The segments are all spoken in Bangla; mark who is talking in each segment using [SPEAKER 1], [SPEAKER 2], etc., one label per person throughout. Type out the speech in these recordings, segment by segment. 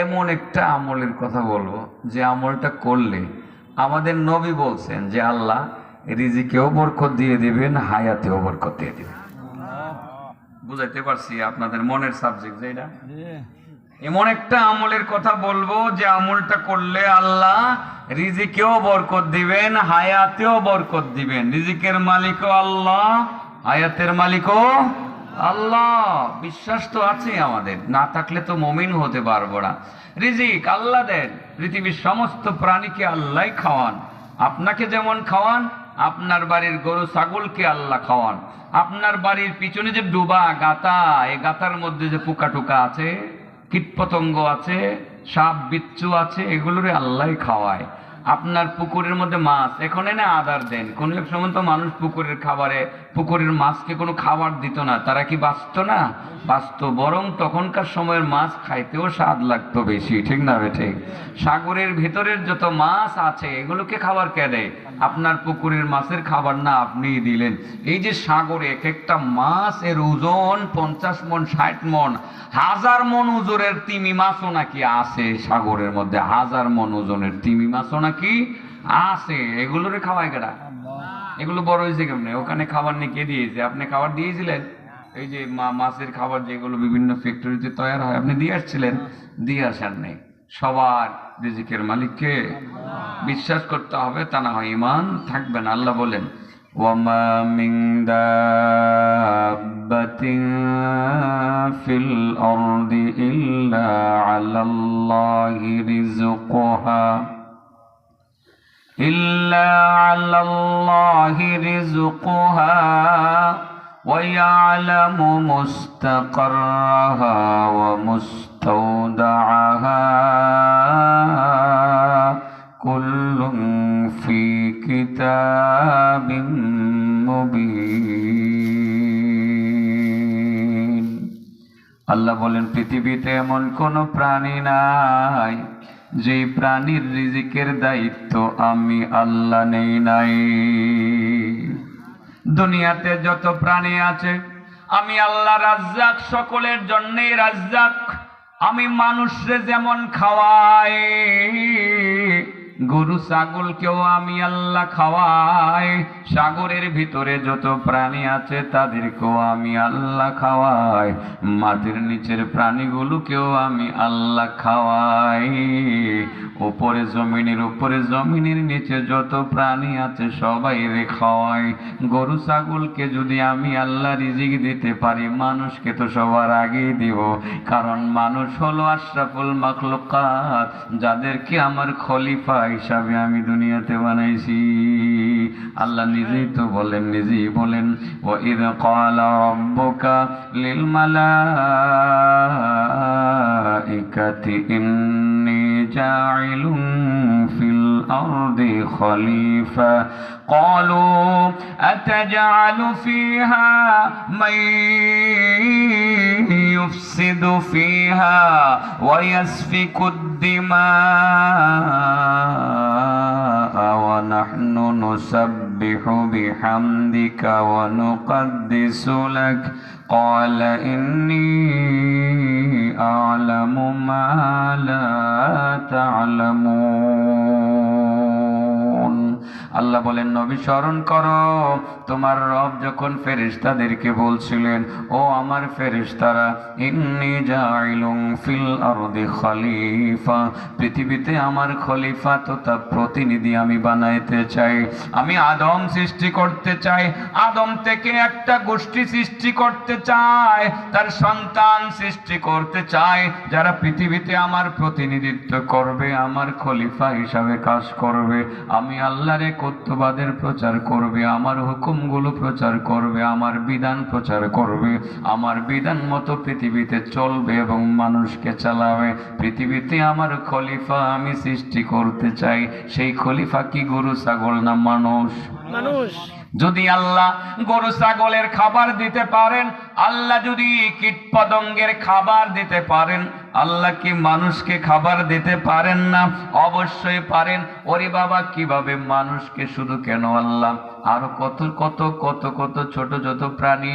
[SPEAKER 1] এমন একটা আমলের কথা বলব যে আমলটা করলে আমাদের নবী বলছেন যে আল্লাহ রিজিকেও বরকত দিয়ে দিবেন, হায়াতেও বরকত দিয়ে দিবেন। বুঝাইতে পারছি আপনাদের মনের সাবজেক্ট যে এটা? এমন একটা আমলের কথা বলব যে আমলটা করলে আল্লাহ রিজিকেও বরকত দিবেন, হায়াতেও বরকত দিবেন। রিজিকের মালিকও আল্লাহ, হায়াতের মালিকও আল্লাহ, বিশ্বাস তো আছে আমাদের। না থাকলে তো মমিন হতে পারব না। রিজিক আল্লাহ দেন। পৃথিবীর সমস্ত প্রাণীকে আল্লাহ খাওয়ান। আপনাকে যেমন খাওয়ান, আপনার বাড়ির গরু, ছাগলকে আল্লাহ খাওয়ান। আপনার বাড়ির পিছনে যে ডুবা গাতা এই গাতার মধ্যে যে পোকা টোকা আছে, কীটপতঙ্গ আছে, সাপ, বিচ্ছু আছে, এগুলোরে আল্লাহ খাওয়ায়। আপনার পুকুরের মধ্যে মাছ। এখন না আদার দেন। কোন এক সময় তো মানুষ পুকুরের খাবারে, পুকুরের মাছকে কোনো খাবার দিত না। তারা কি বাঁচত না? বাঁচত। বরং তখনকার সময়ের মাছ খাইতেও স্বাদ লাগতো বেশি। ঠিক না ঠিক? সাগরের ভেতরের যত মাছ আছে, এগুলোকে খাবার কে দেয়? আপনার পুকুরের মাছের খাবার না আপনিই দিলেন। এই যে সাগরে এক একটা মাছ এর ওজন পঞ্চাশ মন, ষাট মন, হাজার মন ওজনের তিমি মাছও নাকি আছে সাগরের মধ্যে। হাজার মন ওজনের তিমি মাছও নাকি আছে এগুলোরে খাওয়ায় কেডা? এগুলো বড় হয়েছে কেমনে? ওখানে খাবার নিয়ে কে দিয়েছে? আপনি খাবার দিয়েছিলেন? এই যে মাছের খাবার যেগুলো বিভিন্ন ফ্যাক্টরিতে তৈরি হয় আপনি দিয়ে আসছিলেন? দিয়ে আসার নেই। সবার রিজিকের মালিককে বিশ্বাস করতে হবে তা না হয় ইমান থাকবে না। আল্লাহ বলেন ইল্লা আলাল্লাহি রিজকুহা إلا على الله رزقها ويعلم مستقرها ومستودعها كل في كتاب مبين আল্লাহ বলেন পৃথিবীতে এমন কোন প্রাণী নাই যেই প্রাণীর রিজিকের দায়িত্ব আমি আল্লাহ নেই, নাই। দুনিয়াতে যত প্রাণী আছে, আমি আল্লাহ রাজ্জাক, সকলের জন্যে রাজ্জাক। আমি মানুষরে যেমন খাওয়াই গরু, ছাগলকেও আমি আল্লাহ খাওয়াই। সাগরের ভিতরে যত প্রাণী আছে, তাদেরকেও আমি আল্লাহ খাওয়াই। মাটির নিচের প্রাণীগুলোকেও আমি আল্লাহ খাওয়াই। উপরে জমিনের উপরে জমিনের নিচে যত প্রাণী আছে সবাই রে খাওয়াই। গরু, ছাগলকে যদি আমি আল্লাহ রিজিক দিতে পারি, মানুষকে তো সবার আগেই দিব। কারণ মানুষ হলো আশরাফুল মাখলুকাত, যাদেরকে আমার খলিফা হিসাবে আমি দুনিয়াতে বানাইছি। আল্লাহ নিজেই তো বলেন, নিজেই বলেন ও ইদ ক্বালা রাব্বুকা ইকাতি ইন্নী جاعل في الأرض خليفة. قالوا أتجعل فيها من يفسد فيها ويسفك الدماء؟ ونحن نسبح بحمدك ونقدس لك. قال إني أعلم ما لا تعلمون. আল্লাহ বলেন, নবী, স্মরণ করো, তোমার রব যখন ফেরেশতাদেরকে বলছিলেন, ও আমার ফেরেশতারা, ইন্নি ফিল খলিফা, পৃথিবীতে আমার খলিফা তো তার প্রতিনিধি আমি বানাইতে চাই। আমি আদম সৃষ্টি করতে চাই, আদম থেকে একটা গোষ্ঠী সৃষ্টি করতে চাই তার সন্তান সৃষ্টি করতে চাই যারা পৃথিবীতে আমার প্রতিনিধিত্ব করবে, আমার খলিফা হিসাবে কাজ করবে। আমি আল্লাহর একত্ববাদের প্রচার করবে আমার হুকুমগুলো প্রচার করবে আমার বিধান প্রচার করবে আমার বিধান মতো পৃথিবীতে চলবে এবং মানুষকে চালাবে। পৃথিবীতে আমার খলিফা আমি সৃষ্টি করতে চাই সেই খলিফা কি গরু ছাগল না মানুষ?
[SPEAKER 2] মানুষ।
[SPEAKER 1] যদি আল্লাহ গরু ছাগলের খাবার দিতে পারেন আল্লাহ যদি কীট পতঙ্গের খাবার দিতে পারেন আল্লাহ কি মানুষকে খাবার দিতে পারেন না? অবশ্যই পারেন। ওরে বাবা, কীভাবে মানুষকে শুধু কেন আল্লাহ? আরও কত কত কত কত ছোট ছোট প্রাণী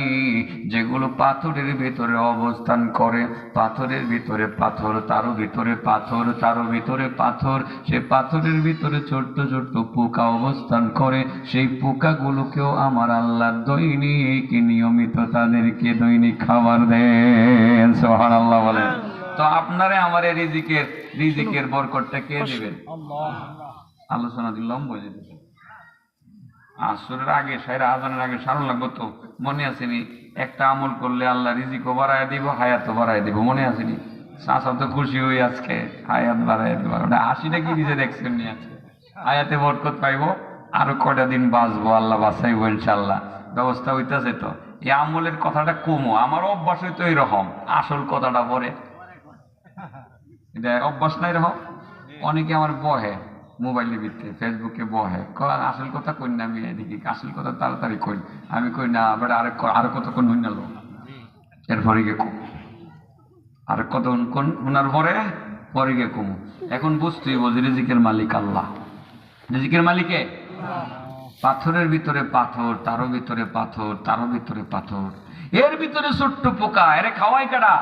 [SPEAKER 1] যেগুলো পাথরের ভিতরে অবস্থান করে। পাথরের ভিতরে পাথর, তারও ভিতরে পাথর, তারও ভিতরে পাথর। সে পাথরের ভিতরে ছোট্ট ছোট্ট পোকা অবস্থান করে। সেই পোকাগুলোকেও আমার আল্লাহ দৈনিক নিয়মিত তাদেরকে দৈনিক খাবার দেন। সোহান আল্লাহ বলেন। তো আপনারে আমার এই রিজিকের রিজিকের বরকতটা কে দিবেন? আলোচনা দিলাম বুঝে দিতে আসরের আগে সাইরা আজানের আগে সারণ লাগবো তো মনে আসেনি একটা আমল করলে আল্লাহ রিজিকও বাড়ায় দিব হায়াতও বাড়ায় দিব মনে আসেনি চাষা তো খুশি হই আজকে হায়াত বাড়ায় দিব। ওটা আশিটা কি নিজে দেখছেন নি আজকে? হায়াতে বরকত পাইবো আরও কয়টা দিন বাঁচবো আল্লাহ বাঁচাইবো ইনশাল্লাহ ব্যবস্থা হইতেছে তো। এই আমলের কথাটা কমো আমার অভ্যাস হইতো এরকম আসল কথাটা পরে। এটা অভ্যাস নাই রকম অনেকে আমার বহে মোবাইলের ভিতরে ফেসবুকে বহে। আসল কথা কই না, আমি এদিকে আসল কথা তাড়াতাড়ি কই আমি কই, না, আবার আরও কতক্ষণ হই লো? এরপরে গিয়ে কম। আর কতক্ষণ শোনার পরে পরে গিয়ে কমু। এখন বুঝতেই বলছি রিজিকের মালিক আল্লাহ। রিজিকের মালিকে পাথরের ভিতরে পাথর, তারও ভিতরে পাথর, তারও ভিতরে পাথর। এর ভিতরে ছোট্ট পোকা, এরে খাওয়াই কাটা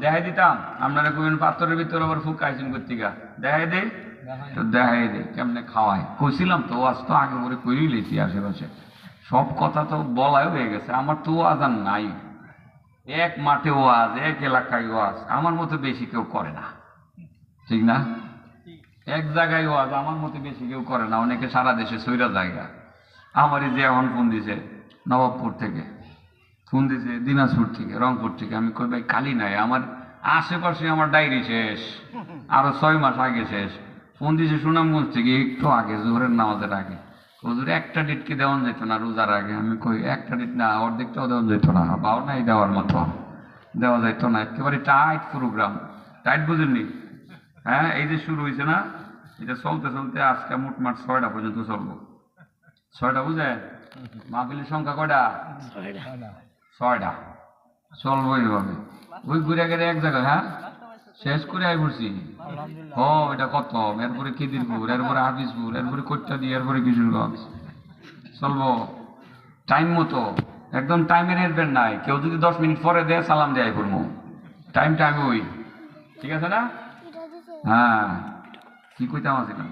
[SPEAKER 1] দেখাই দিতাম। আপনারা কইবেন পাথরের ভিতরে আবার ফুকাইছেন কর্তিকা দেখাই দে তো দেখাই দে কেমনে খাওয়াই। কইছিলাম তো আজ তো আগে করে কইরই লিছি আশেপাশে। সব কথা তো বলাই হয়ে গেছে আমার তো আজ আর নাই। এক মাঠে ওয়াজ এক এলাকায় ওয়াজ আমার মতো বেশি কেউ করে না। ঠিক না? এক জায়গায় ওয়াজ আমার মতো বেশি কেউ করে না। অনেকে সারা দেশে সৈরা জায়গা। আমারই যে এখন ফোন দিছে নবাবপুর থেকে। ফোন দিছে দিনাজপুর থেকে রংপুর থেকে। আমি কই ভাই কালি নাই আমার আশেপাশে আমার ডায়েরি শেষ আরও ছয় মাস আগে শেষ। ফোন দিছে সুনামগঞ্জ থেকে একটু আগে জোহরের নামাজের আগে। হুজুর একটা ডেট কি দেওয়া যেত না রোজার আগে? আমি কই একটা ডেট না অর্ধেকটাও দেওয়া যেত না বাও নাই দেওয়ার মতো। দেওয়া যাইতো না একেবারে টাইট প্রোগ্রাম। টাইট বুঝেননি? হ্যাঁ এই যে শুরু হয়েছে না এটা চলতে চলতে আজকে মোটমাট ছয়টা পর্যন্ত চলবো। ছয়টা বুঝে মাহফিলের সংখ্যা কয়টা? ছয়টা। চলবো এইভাবে ওই ঘুরে গেলে এক জায়গায় হ্যাঁ? শেষ করে আই পড়ছি। ও এটা কত? এরপরে খিদিরপুর এরপরে হাফিজপুর এরপরে কোট্টা দিয়ে এরপরে কিশোরগঞ্জ। চলবো। টাইম মতো। একদম টাইমের এরবেন নাই। কেউ যদি দশ মিনিট পরে দেয় সালাম দেয় করব টাইম টাইম ওই ঠিক আছে না? হ্যাঁ। কি কইতাম আছে না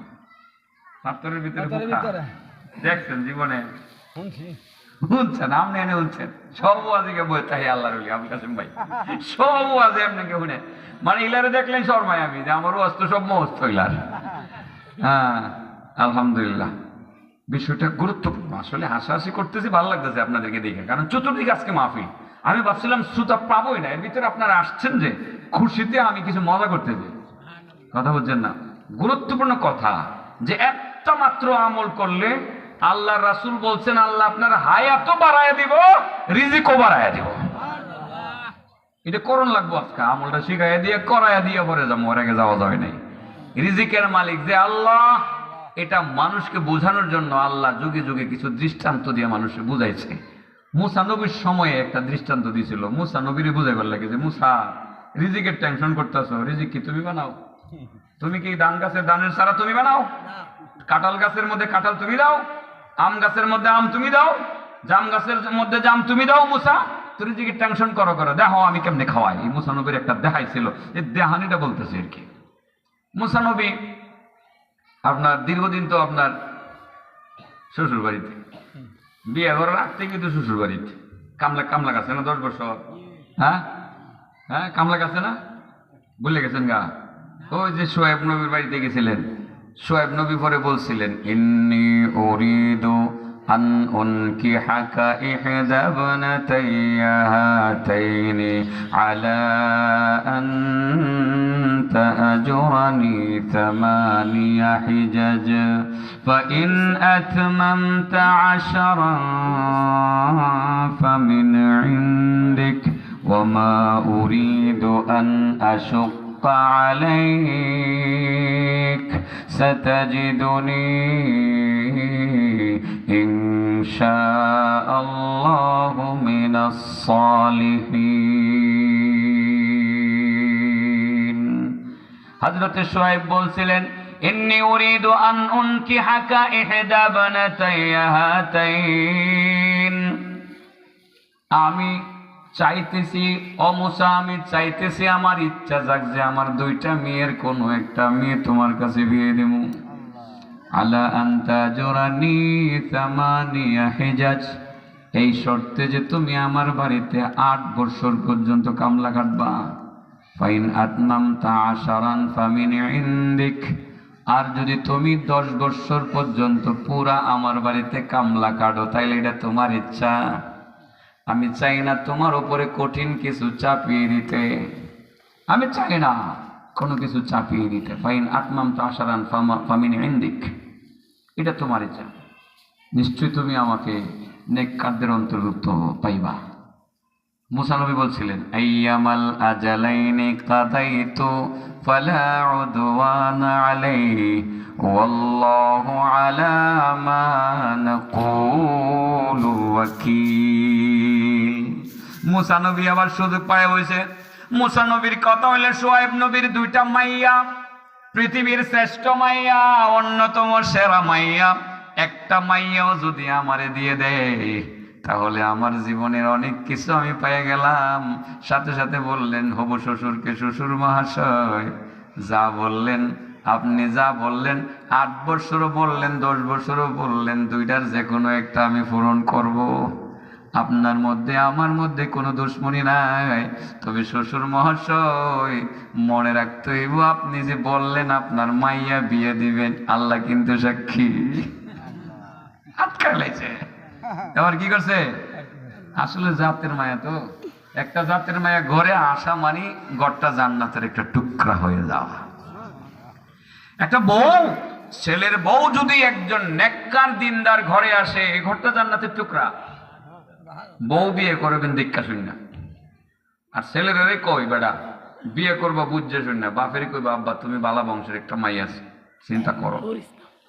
[SPEAKER 1] ভিতরে দেখছেন জীবনে? শুনছেন? আপনি এনে শুনছেন? সব ওয়াজিকে বই তাই আল্লাহ রলি আমি কাসিম ভাই। সব ওয়াজে আপনাকে শুনে মানে ইলারে দেখলেন শর্মায় আমি যে আমার তো সব মহস্ত ইলার। হ্যাঁ আলহামদুলিল্লাহ। বিষয়টা গুরুত্বপূর্ণ। আসলে হাসাহাসি করতেছি, ভালো লাগতেছে আপনাদেরকে দেখে। কারণ চতুর্দিকে আজকে মাহফিল। আমি ভাবছিলাম সুতা পাবোই না, এর ভিতরে আপনারা আসছেন যে খুশিতে আমি কিছু মজা করতে করতেছি কথা বলছেন না। গুরুত্বপূর্ণ কথা যে একটা মাত্র আমল করলে আল্লাহ রাসুল বলছেন আল্লাহ আপনার হায়াতও বাড়ায় দিব রিজিকও বাড়ায় দিব। এটা করণ লাগবো আজকে আমলটা শিখাইয়া দিয়ে করাইয়া দিয়ে পরে যাব ওর আগে যাওয়া যায় নাই। রিজিকের মালিক যে আল্লাহ এটা মানুষকে বোঝানোর জন্য আল্লাহ যুগে যুগে কিছু দৃষ্টান্ত দিয়ে মানুষকে বুঝাইছে। মুসা নবীর সময়ে একটা দৃষ্টান্ত দিয়েছিল মুসা নবীরে বুঝাইবার লাগে যে মুসা রিজিকের টেনশন করতেছো রিজিক কি তুমি বানাও? তুমি কি ধান গাছের ধানের সারা তুমি বানাও? কাঁঠাল গাছের মধ্যে কাঁঠাল তুমি দাও? আম গাছের মধ্যে আম তুমি দাও, জাম গাছের মধ্যে জাম তুমি দাও, মুসা। তুমি যে টেনশন করো করো, দেখো আমি কেমনে খাওয়াই। এই মুসা নবীর একটা দেখাই ছিল এই দেহানিটা বলতেছে আর কি। মুসা নবী, আপনার দীর্ঘদিন তো আপনার শ্বশুর বাড়িতে বিয়ে করার আগ থেকে তো শ্বশুর বাড়িতে কামলা কামলা গাছে না দশ বছর? হ্যাঁ? হ্যাঁ কামলা গাছে না? বলে গেছেন গা? ওই যে সোয়েব নবীর বাড়িতে গেছিলেন। সোয়েব নবী পরে বলছিলেন ইন্নি উরিদু আন উনকিহাকা ইহদা ইবনাতাইয়া হাতাইনি আলা আন تأجرني ثماني حجج فإن أتممت عشرا فمن عندك وما أريد أن أشق عليك ستجدني إن شاء الله من الصالحين হযরতে সোহেব বলছিলেন ইন্নী উরিদু আন উনকিহাকা ইহদা বানাতাইয়া হাতাইন আমি চাইতেছি অমুসা আমি চাইতেছি আমার ইচ্ছা যাক যে আমার দুইটা মেয়ের কোনো একটা মেয়ে তোমার কাছে বিয়ে দেব। আলা আন্তা জোরানি তামানিয়া হেজাজ। এই শর্তে যে তুমি আমার বাড়িতে আট বছর পর্যন্ত কামলা কাটবা। ফাইন আতমাম তা আশারান ফামিন ইন্দিক। আর যদি তুমি দশ বছর পর্যন্ত পুরা আমার বাড়িতে কামলা কাটো, তাইলে এটা তোমার ইচ্ছা। আমি চাই না তোমার উপরে কঠিন কিছু চাপিয়ে দিতে। আমি চাই না কোনো কিছু চাপিয়ে দিতে। ফাইন আত্মাম তো আশারান ফামিন ইন্দিক। এটা তোমার ইচ্ছা নিশ্চয়ই তুমি আমাকে নেককারদের অন্তর্ভুক্ত পাইবা। মুসানবী বলছিলেন, আইয়ামাল আজালাইনি কাদাইতু ফালা উদওয়ানা আলাইহি, ওয়াল্লাহু আলা মা নাকুলু ওয়াকিল। মুসা নবী আবার সুযোগ পায় হয়েছে মুসা নবীর কথা হইলে সোয়েব নবীর দুইটা মাইয়া, পৃথিবীর শ্রেষ্ঠ মাইয়া, অন্যতম সেরা মাইয়া। একটা মাইয়াও যদি আমারে দিয়ে দেয়, তাহলে আমার জীবনের অনেক কিছু আমি পেয়ে গেলাম। সাথে সাথে বললেন, হবু শ্বশুরকে শ্বশুর মহাশয়, যা বললেন আপনি যা বললেন, আট বছরও বললেন, দশ বছরও বললেন, দুইটার যে কোনো একটা আমি পূরণ করব। আপনার মধ্যে আমার মধ্যে কোনো দুশ্মনী নাই। তবে শ্বশুর মহাশয়, মনে রাখতে হইব আপনি যে বললেন আপনার মাইয়া বিয়ে দিবেন, আল্লাহ কিন্তু সাক্ষী। আটকা লাইছে। এবার কি করছে? আসলে জাতের মায়া তো। একটা জাতের মায়া ঘরে আসা মানে গড়টা জান্নাতের একটা টুকরা হয়ে যাওয়া। একটা বউ, ছেলের বউ যদি একজন নেককার দিনদার ঘরে আসে এই ঘরটা জান্নাতের টুকরা। বউ বিয়ে করবেন দীক্ষা শুন না। আর ছেলেরারে কই বেড়া বিয়ে করবা বুঝছে শুন না। বাপেরই কইবা, আব্বা, তুমি বালা বংশের একটা মাই আছে, চিন্তা করো।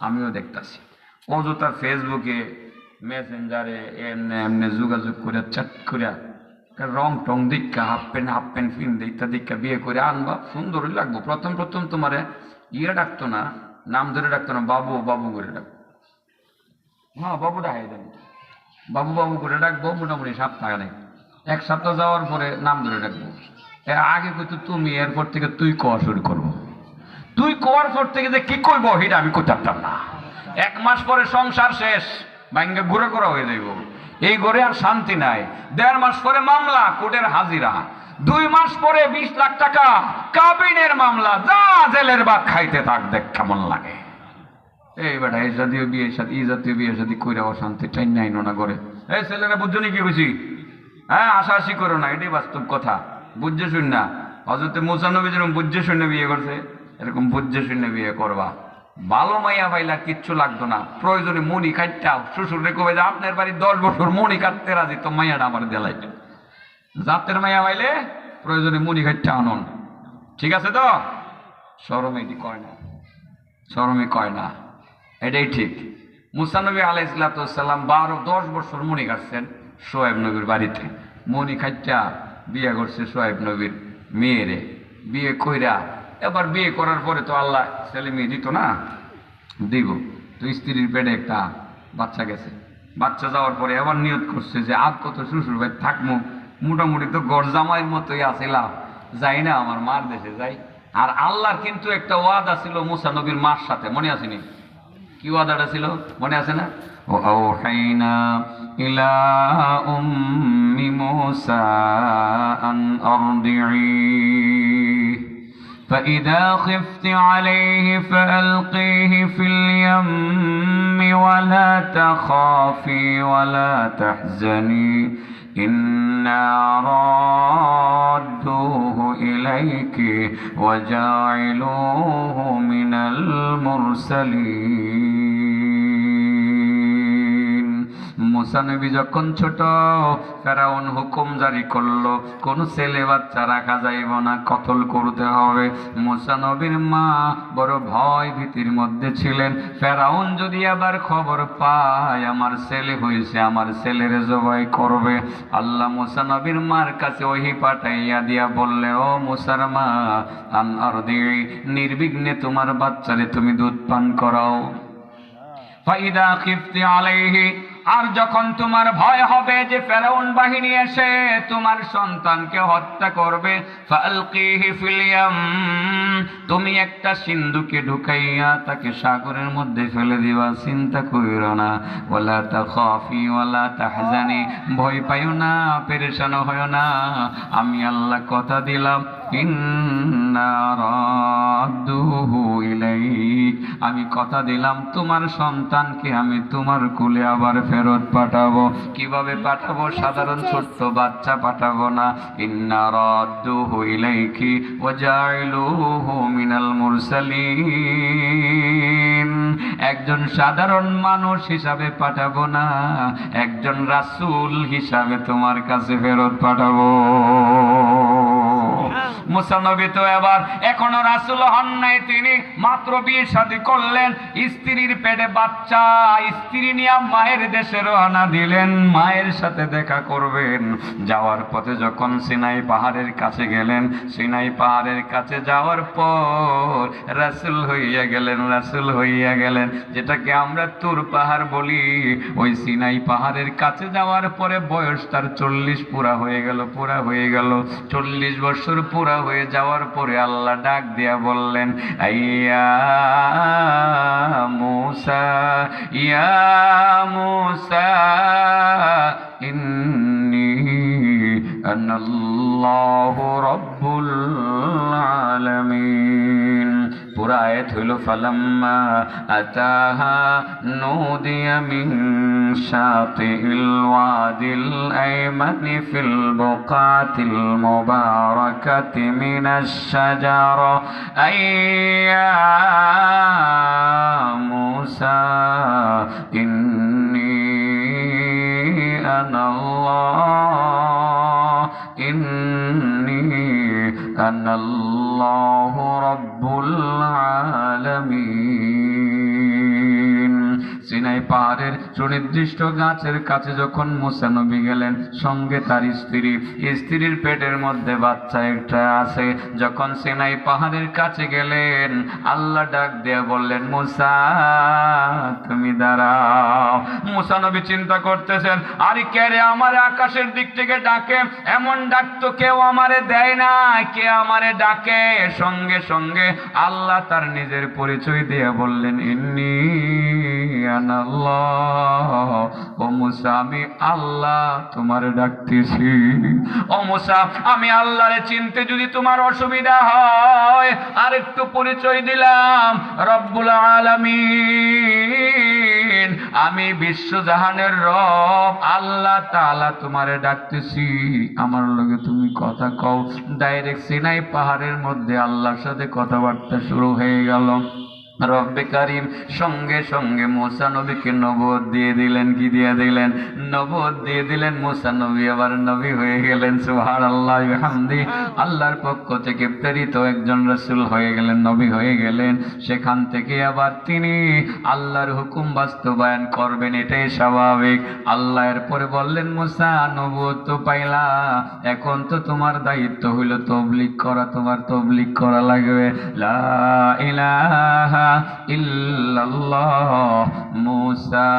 [SPEAKER 1] আমিও দেখতাছি। অযথা ফেসবুকে, মেসেঞ্জারে, এমনি এমনি যোগাযোগ করে চাট করে, রং টং দীক্ষা, হাফ প্যান্ট হাফ প্যান্ট ফিন দীক্ষা দীক্ষা, বিয়ে করে আনবা। সুন্দরই লাগবো। প্রথম প্রথম তোমারে ইয়ে ডাকতো না, নাম ধরে ডাকতো না, বাবু বাবু করে ডাকতো হ্যাঁ বাবু ডাকাই দেন। বাবু বাবু করে ডাকবো, মোটামুটি সপ্তাহ নেই এক সপ্তাহ যাওয়ার পরে নাম ধরে ডাকবো। এর আগে কইতো তুমি এরপর থেকে তুই কোয়া শুরু করব। তুই কোয়ার পর থেকে যে কি করব সেটা আমি করতাম না। এক মাস পরে সংসার শেষ ব্যাঙ্গে ঘুরে ঘুরে হয়ে যাইব। এই ঘরে আর শান্তি নাই। দেড় মাস পরে মামলা, কোর্টের হাজিরা। দুই মাস পরে বিশ লাখ টাকা, কাবিনের মামলা, যা জেলের বাদ খাইতে থাক দেখ কেমন লাগে। এই বেটা এই জাতীয় বিয়ে সাথে, এই জাতীয় বিয়ে সাথে কইরা অশান্তি টাইন নাই না করে এই ছেলেরা, বুঝছ কি বুঝি হ্যাঁ আশাআশি করো না, এটাই বাস্তব কথা। বুঝছে শুন না? হজরতে মুসানবী যেরকম বুঝছে শুনে বিয়ে করছে, এরকম বুঝছে শুনে বিয়ে করবা। ভালো মাইয়া পাইলা কিচ্ছু লাগতো না। প্রয়োজনে মনি কাটটাও শ্বশুর রে কবে আপনার বাড়ি দশ বছর মনি কাটতে রাজি, তো মাইয়াটা আমার দেলাই। জাতের মাইয়া পাইলে প্রয়োজনে মনি কাটটা আনন। ঠিক আছে তো? সরম এটি কয় না। সরমে কয় না। এটাই ঠিক। মুসানবী আলাই ইসলাতাম বারো দশ বছর মনি কাটছেন সোয়েব নবীর বাড়িতে। মনি খাইটা বিয়ে করছে সোয়েব নবীর মেয়েরে। বিয়ে কইরা, এবার বিয়ে করার পরে তো আল্লাহ ছেলে মেয়ে দিত না, দিব। তো স্ত্রীর পেটে একটা বাচ্চা গেছে। বাচ্চা যাওয়ার পরে এবার নিয়ত করছে যে আজ কত শ্বশুর ভাই থাকব মোটামুটি তো গরজামাইয়ের মতোই আসিলাম যাই না, আমার মার দেশে যাই। আর আল্লাহর কিন্তু একটা ওয়াদা ছিল মুসা নবীর মার সাথে, মনে আসেনি কি ওয়াদাটা ছিল? মনে আছে না? ও ইলা উম্মি মুসা আন فإذا خفت عليه فألقيه في اليم ولا تخافي ولا تحزني. إنا رادوه إليك وجاعلوه من المرسلين. মুসা নবী যখন ছোট ফেরাউন হুকুম জারি করল কোন ছেলে বাচ্চা রাখা যাইব না কতল করতে হবে। মুসা নবীর মা বড় ভয় ভীতির মধ্যে ছিলেন। ফেরাউন যদি আবার খবর পায় আমার ছেলে হয়েছে আমার ছেলের জবাই করবে। আল্লাহ মুসা নবীর মার কাছে ওহি পাঠাইয়া দিয়া বললে ও মুসার মা আর নির্বিঘ্নে তোমার বাচ্চারে তুমি দুধ পান করাও। ফাইদা খিফতি আলাইহি আর যখন তোমার ভয় হবে যে ফেরাউন বাহিনী এসে তোমার সন্তানকে হত্যা করবে তুমি একটা সিন্ধুকে ঢুকাইয়া তাকে সাগরের মধ্যে ফেলে দিবা, চিন্তা কইরো না, ওয়ালা তাখাফি ওয়ালা তাহজানি, ভয় পাইও না পেরেশান হইও না, আমি আল্লাহ কথা দিলাম। আমি কথা দিলাম তোমার সন্তানকে আমি তোমার কুলে আবার ফেরত পাঠাবো। কীভাবে পাঠাবো? সাধারণ ছোট্ট বাচ্চা পাঠাবো না। ইন্না রাদ্দুহু ইলাইকি ওয়া জাইলুহু মিনাল মুরসালিন একজন সাধারণ মানুষ হিসাবে পাঠাবো না। একজন রাসূল হিসাবে তোমার কাছে ফেরত পাঠাবো। মুসানবী তো এবার এখনও রাসুল হন নাই, তিনি মাত্র বিয়ে শাদী করলেন, স্ত্রীর পেটে বাচ্চা, স্ত্রী নিয়ে মায়ের দেশে রওনা দিলেন, মায়ের সাথে দেখা করবেন। যাওয়ার পথে যখন সিনাই পাহাড়ের কাছে গেলেন, সিনাই পাহাড়ের কাছে যাওয়ার পর রাসুল হইয়া গেলেন, রাসুল হইয়া গেলেন। যেটাকে আমরা তুর পাহাড় বলি, ওই সিনাই পাহাড়ের কাছে যাওয়ার পরে বয়স তার চল্লিশ, পুরা হয়ে গেল, পুরা হয়ে গেল। চল্লিশ বছর পুরা হয়ে যাওয়ার পরে আল্লাহ ডাক দিয়া বললেন, আইয়া মুসা, ইয়া মুসা, ইন্নি আনাল্লাহু রাব্বুল আলামিন। পুরা আয়াত হইল ফালাম্মা, আতাহা নুদিয়া মিন শাতিল ওয়াদিল আইমানি ফিল বুকাতিল মুবারাকাতি মিনাশ শাজারা, আইয়া মুসা, ইন্নি আনা আল্লাহ, ইন্নি আনা আল্লাহ রব্বুল আলামিন সিনাই পাহাড়ের সুনির্দিষ্ট গাছের কাছে যখন মুসা নবী গেলেন, সঙ্গে তার স্ত্রী। স্ত্রীর পেটের মধ্যে বাচ্চা একটা আছে। যখন সিনাই পাহাড়ের কাছে গেলেন, আল্লাহ ডাক দিয়ে বললেন, মুসা, তুমি দাঁড়াও। মুসা নবী চিন্তা করতেছেন, আরে কে রে আমার আকাশের দিক থেকে ডাকে? এমন ডাক তো কেউ আমারে দেয় না। কে আমারে ডাকে? সঙ্গে সঙ্গে আল্লাহ তার নিজের পরিচয় দিয়ে বললেন, ইন্নি আমি আল্লাহরে চিনতে যদি তোমার অসুবিধা হয় আর একটু পরিচয় দিলাম। রব্বুল আমি বিশ্বজাহানের রব, আল্লাহ তাআলা তোমারে ডাকতেছি। আমার লগে তুমি কথা কও। ডাইরেক্ট সিনাই পাহাড়ের মধ্যে আল্লাহর সাথে কথাবার্তা শুরু হয়ে গেল। রব্বে কারিম, সঙ্গে সঙ্গে মোসা নবীকে নবদ দিয়ে দিলেন। কি দিয়ে দিলেন? নবদ দিয়ে দিলেন। মোসা নবী আবার নবী হয়ে গেলেন। সুহার আল্লাহ আল্লাহর পক্ষ থেকে প্রেরিত একজন রসুল হয়ে গেলেন, নবী হয়ে গেলেন। সেখান থেকে আবার তিনি আল্লাহর হুকুম বাস্তবায়ন করবেন, এটাই স্বাভাবিক। আল্লাহ এরপরে বললেন, মোসা নবদ তো পাইলা। এখন তো তোমার দায়িত্ব হইল তবলিক করা, তোমার তবলিক করা লাগবে। লা ইলাহা ইল্লাল্লাহ, মুসা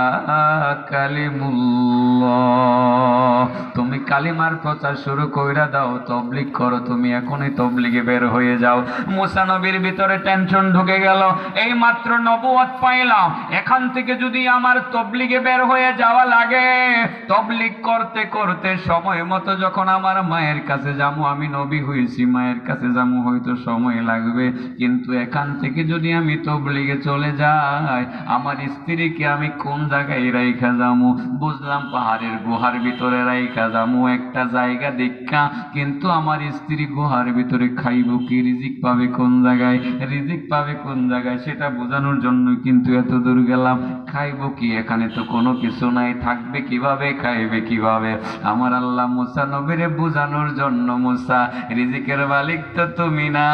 [SPEAKER 1] কালিমুল্লাহ। তুমি কালিমার প্রচার শুরু কইরা দাও তবলিক করো, তুমি এখনই তবলিগে বের হয়ে যাও। মুসা নবীর ভিতরে টেনশন ঢুকে গেল এই মাত্র নবুয়ত পাইলাম। এখান থেকে যদি আমার তবলিগে বের হয়ে যাওয়া লাগে, তবলিগ করতে করতে সময় মতো যখন আমার মায়ের কাছে যাব, আমি নবী হয়েছি মায়ের কাছে যাব, হয়তো সময় লাগবে। কিন্তু এখান থেকে যদি আমি তবলিগে চলে যাই আমার স্ত্রীকে আমি কোন জায়গায় রাইখা যামু? বুঝলাম পাহাড়ের গুহার ভিতরে রাইখা যামু। একটা জায়গা দেখা কিন্তু আমার স্ত্রী গুহার ভিতরে খাইব কি? রিজিক পাবে কোন জায়গায়? রিজিক পাবে কোন জায়গায়? সেটা বোঝানোর জন্য কিন্তু এত দূর গেলাম। খাইব কি? এখানে তো কোনো কিছু নাই। থাকবে কীভাবে? খাইবে কীভাবে? আমার আল্লাহ মুসা নবীরে বোঝানোর জন্য মুসা, রিজিকের মালিক তো তুমি না।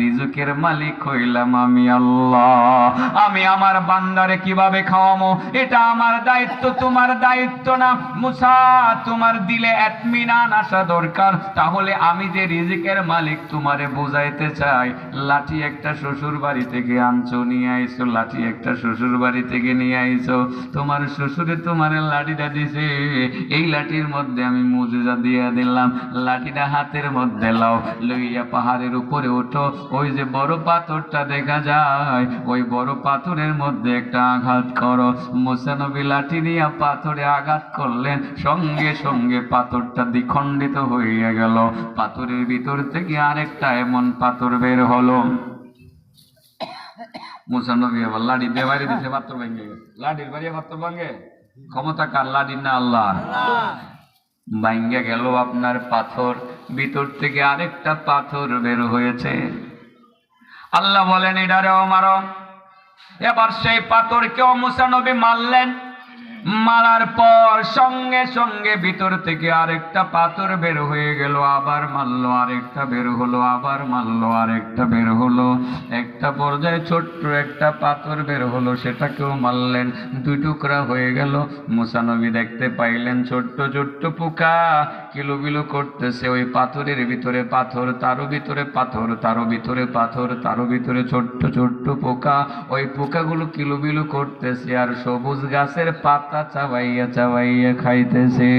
[SPEAKER 1] রিজুকের মালিক হইলাম আমি আল্লাহ। আমি আমার বান্দারে কীভাবে খাওয়ামো? এটা আমার দায়িত্ব, তোমার দায়িত্ব না। মুসা, তোমার দিলে আসা দরকার। তাহলে আমি যে রিজিকের মালিক তোমারে বুঝাইতে চাই, লাঠি একটা শ্বশুর বাড়ি থেকে আনছো, নিয়ে আইছো, লাঠি একটা শ্বশুর বাড়ি থেকে নিয়ে আইছো। তোমার শ্বশুরে তোমার লাঠিটা দিছে, এই লাঠির মধ্যে আমি মুজিজা দিয়ে দিলাম। লাঠিটা হাতের মধ্যে লাও, লইয়া পাহাড়ের উপরে ওঠো। ওই যে বড় পাথরটা দেখা যায় ওই বড় পাথরের মধ্যে একটা আঘাত করো। মুসানবী লাঠি নিয়ে পাথরে আঘাত করলেন, সঙ্গে সঙ্গে পাথরটা দ্বিখণ্ডিত হইয়া গেল। পাথরের ভিতর থেকে আরেকটা এমন পাথর বের হলো। মুসানবী আবার লাঠি দিয়ে বাইরে দিছে পাথর ভেঙে গেছে। লাঠির বাড়ি পাথর ভাঙে? ক্ষমতা কার? লাঠির না আল্লাহ? ভাঙ্গে গেল আপনার পাথর। ভিতর থেকে আরেকটা পাথর বের হয়েছে। আল্লাহ বলেন এটারেও মারো এবার সেই পাথরকেও মুসা নবী মারলেন। মারার পর সঙ্গে সঙ্গে ভিতর থেকে আরেকটা পাথর বের হয়ে গেল, আবার মারলো, আরেকটা বের হলো, আবার মারলো, আরেকটা বের হলো। একটা পর্যায়ে ছোট্ট একটা পাথর বের হলো সেটাকেও মারলেন। দুই টুকরা হয়ে গেল। মুসানবী দেখতে পাইলেন ছোট্ট ছোট্ট পোকা। কিলোবিলো করতেছে ওই পাথরের ভিতরে পাথর, তারও ভিতরে পাথর, তারও ভিতরে পাথর, তারও ভিতরে ছোট্ট ছোট্ট পোকা। ওই পোকাগুলো কিলোবিলো করতেছে আর সবুজ গাছের পাতা চাবাইয়া চাবাইয়া খাইতেছে।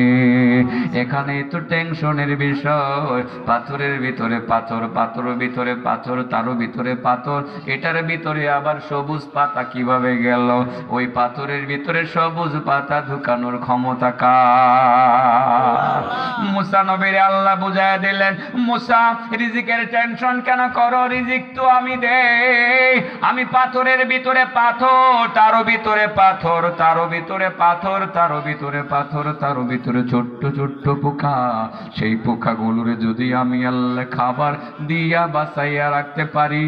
[SPEAKER 1] এখানে তো টেনশনের বিষয়। পাথরের ভিতরে পাথর, পাথরের ভিতরে পাথর, তারও ভিতরে পাথর। এটার ভিতরে আবার সবুজ পাতা কীভাবে গেল? ওই পাথরের ভিতরে সবুজ পাতা ঢুকানোর ক্ষমতা কার? মুসা নবীর আল্লাহ বুঝায় দিলেন, মুসা, রিজিকের টেনশন কেন করো? রিজিক তো আমি দে আমি পাথরের ভিতরে পাথর, তারও ভিতরে পাথর, তারও ভিতরে পাথর, তারও ভিতরে পাথর, তারও ভিতরে ছোট্ট ছোট্ট পোকা। সেই পোকাগুলোরে যদি আমি আল্লাহ খাবার দিয়া বাঁচাইয়া রাখতে পারি,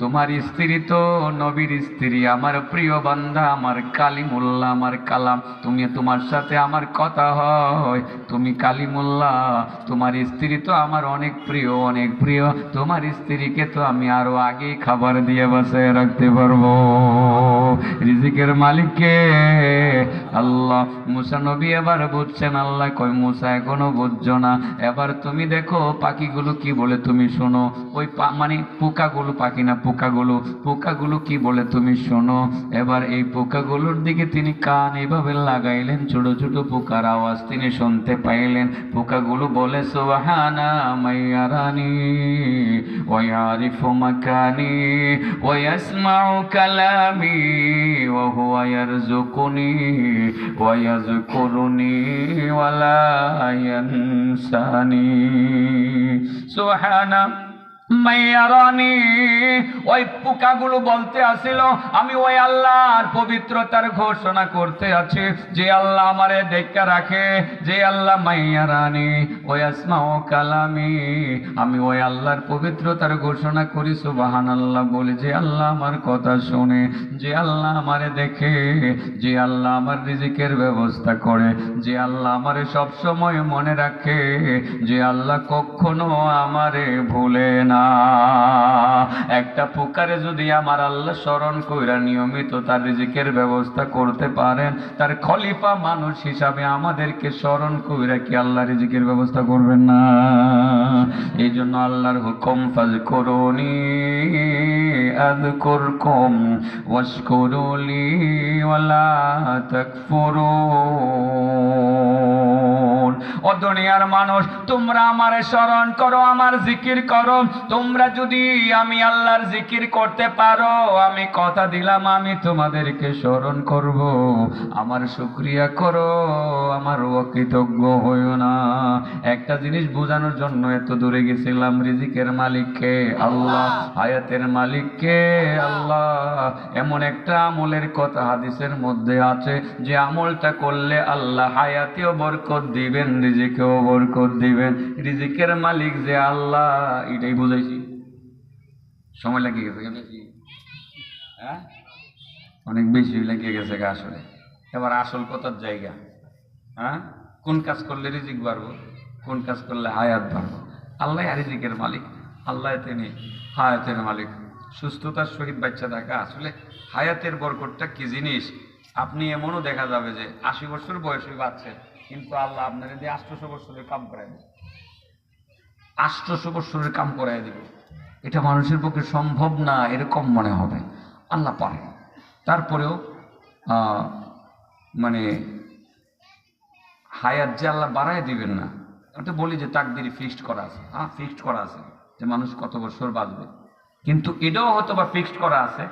[SPEAKER 1] তোমার স্ত্রী তো নবীর স্ত্রী, আমার প্রিয় বান্ধা আমার কালিমুল্লাহ, আমার কালাম। তুমি তোমার সাথে আমার কথা হয়। তুমি কালিমুল্লাহ, তোমার স্ত্রী তো আমার অনেক প্রিয় অনেক প্রিয়। তোমার স্ত্রীকে তো আমি আরও আগেই খাবার দিয়ে বাঁচাইয়া রাখতে পারব। রিজিকের মালিককে আল্লাহ, মুসা নবী এবার বুঝছেন, আল্লাহ কই মুসা এখনও বুঝছ না। এবার তুমি দেখো পাখিগুলো কি বলে তুমি শোনো। ওই মানে পোকাগুলো, পাখি না, পোকাগুলো। পোকাগুলো কি বলে তুমি শোনো। এবার এই পোকাগুলোর দিকে তিনি কান এভাবে লাগাইলেন, ছোট ছোট পোকার আওয়াজ তিনি শুনতে পাইলেন। পোকাগুলো বলে সোহানা মাইয়ারানি ওয়ারিফু মাকানি ওয়াসমাউ কালামি ওয়া ইয়ারজুকুনি ওয়া ইয়াযকুরুনি ওয়ালা ইয়ানসানি। সুবহানা। ওই পোকাগুলো বলতে আসিল, আমি ওই আল্লাহর পবিত্রতার ঘোষণা করতে আছি। যে আল্লাহ আমারে দেখা রাখে, যে আল্লাহ মাইয়ারানি ওই আসমা ও কালামি, আমি ওই আল্লাহর পবিত্রতার ঘোষণা করি সুবাহান আল্লাহ বলি, যে আল্লাহ আমার কথা শুনে, যে আল্লাহ আমারে দেখে, যে আল্লাহ আমার রিজিকের ব্যবস্থা করে, যে আল্লাহ আমারে সবসময় মনে রাখে, যে আল্লাহ কখনো আমারে ভুলে না একটা পোকারে যদি আমার আল্লাহ স্মরণ কইরা নিয়মিত তার রিজিকের ব্যবস্থা করতে পারেন, তার খলিফা মানুষ হিসাবে আমাদেরকে স্মরণ কইরা কি আল্লাহ রিজিকের ব্যবস্থা করবেন না? এই জন্য আল্লাহর হুকুম ফাজ করুনি আযকুরকুম ওয়াশকুরুলি ওয়ালা তাকফুরুন। তাআলামুন ও দুনিয়ার মানুষ, তোমরা আমারে স্মরণ করো, আমার জিকির করো। তোমরা যদি আমি আল্লাহর জিকির করতে পারো, আমি কথা দিলাম, আমি তোমাদেরকে স্মরণ করব। আমার শুকরিয়া করো, আমার অকৃতজ্ঞ হইও না। একটা জিনিস বোঝানোর জন্য এত দূরে গেছিলাম, রিজিকের মালিককে, আল্লাহ, হায়াতের মালিককে, আল্লাহ। এমন একটা আমলের কথা হাদিসের মধ্যে আছে, যে আমলটা করলে আল্লাহ হায়াতেও বরকত দিবেন রিজিকেও বরকত দিবেন। রিজিকের মালিক যে আল্লাহ, এটাই বুঝাইছি। সময় লাগিয়ে গেছে? হ্যাঁ? অনেক বেশি লেগে গেছে গা আসলে। এবার আসল কথার জায়গা। হ্যাঁ? কোন কাজ করলে রিজিক বাড়বো? কোন কাজ করলে হায়াত বাড়বো? আল্লাহ রিজিকের মালিক, আল্লাহ তিনি হায়াতের মালিক। সুস্থতার সহিত বাচ্চা থাকা আসলে হায়াতের বরকতটা কি জিনিস? আপনি এমনও দেখা যাবে যে আশি বছর বয়সে বাচ্চা কিন্তু আল্লাহ আপনার দিয়ে আষ্টশো কাম করায় দেবে। আষ্টশো বছরের কাম করায় দেবে। এটা মানুষের পক্ষে সম্ভব না, এরকম মনে হবে। আল্লাহ পারে। তারপরেও মানে হায়াত যে আল্লাহ বাড়ায় দিবেন না ওটা বলি যে তাকদিরি ফিক্সড করা আছে। হ্যাঁ ফিক্সড করা আছে যে মানুষ কত বছর বাঁচবে। কিন্তু এটাও হয়তো বা ফিক্সড করা আছে